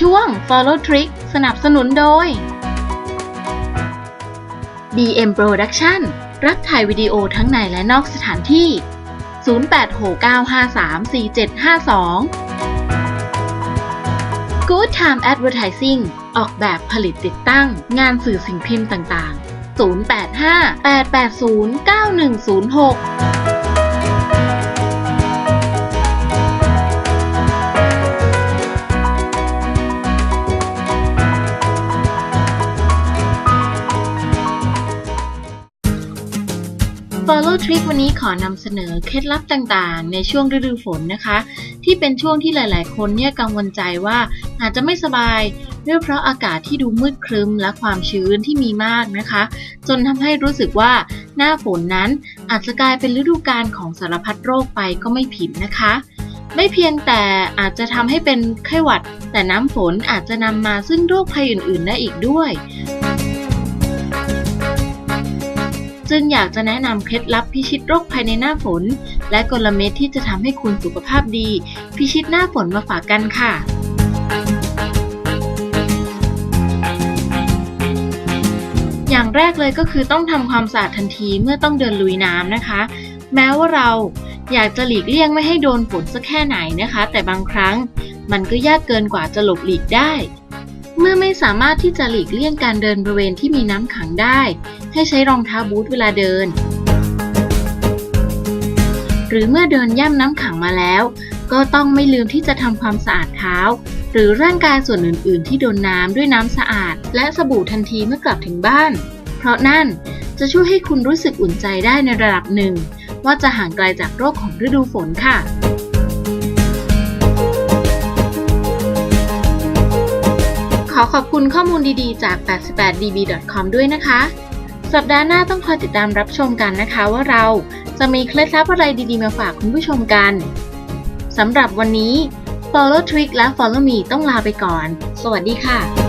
ช่วง Follow Trick สนับสนุนโดย DM Production รับถ่ายวิดีโอทั้งในและนอกสถานที่ 0869534752 Good Time Advertising ออกแบบผลิตติดตั้ง งานสื่อสิ่งพิมพ์ต่างๆ 0858809106 Follow Trick วันนี้ขอนำเสนอเคล็ดลับต่างๆ ในช่วงฤดูฝนนะคะ ที่เป็นช่วงที่หลายๆ คนเนี่ยกังวลใจว่าอาจจะไม่สบายด้วยเพราะอากาศที่ดูมืดครึมและความชื้นที่มีมากนะคะ จนทำให้รู้สึกว่าหน้าฝนนั้นอาจจะกลายเป็นฤดูกาลของสารพัดโรคไปก็ไม่ผิดนะคะ ไม่เพียงแต่อาจจะทำให้เป็นไข้หวัด แต่น้ำฝนอาจจะนำมาซึ่งโรคภัยอื่น ๆ ได้อีกด้วย จึงอยากจะแนะนำเคล็ดลับพิชิตโรคภัยในหน้าฝน และกลเม็ดที่จะทำให้คุณสุขภาพดี พิชิตหน้าฝนมาฝากกันค่ะอย่างแรกเลยก็คือต้องทำความสะอาดทันทีเมื่อต้องเดินลุยน้ำนะคะ แม้ว่าเราอยากจะหลีกเลี่ยงไม่ให้โดนฝนสักแค่ไหนนะคะ แต่บางครั้งมันก็ยากเกินกว่าจะหลบหลีกได้ เมื่อไม่สามารถที่จะหลีกเลี่ยงการเดินบริเวณที่มีน้ำขังได้ ให้ใช้รองเท้าบูทเวลาเดิน หรือเมื่อเดินย่ำน้ำขังมาแล้ว ก็ต้องไม่ลืมที่จะทำความสะอาดเท้า หรือร่างกายส่วนอื่น ๆ ที่โดนน้ำด้วยน้ำสะอาด และสบู่ทันทีเมื่อกลับถึงบ้าน เพราะนั่นจะช่วยให้คุณรู้สึกอุ่นใจได้ในระดับหนึ่ง ว่าจะห่างไกลจากโรคของฤดูฝนค่ะ อขอบคุณข้อมูลดีๆ จาก 88db.com ด้วยนะคะ สัปดาห์หน้าต้องคอยติดตามรับชมกันนะคะว่าเราจะมีเคล็ดลับอะไรดีๆ มาฝากคุณผู้ชมกัน สำหรับวันนี้ Follow Trick และ Follow Me ต้องลาไปก่อน สวัสดีค่ะ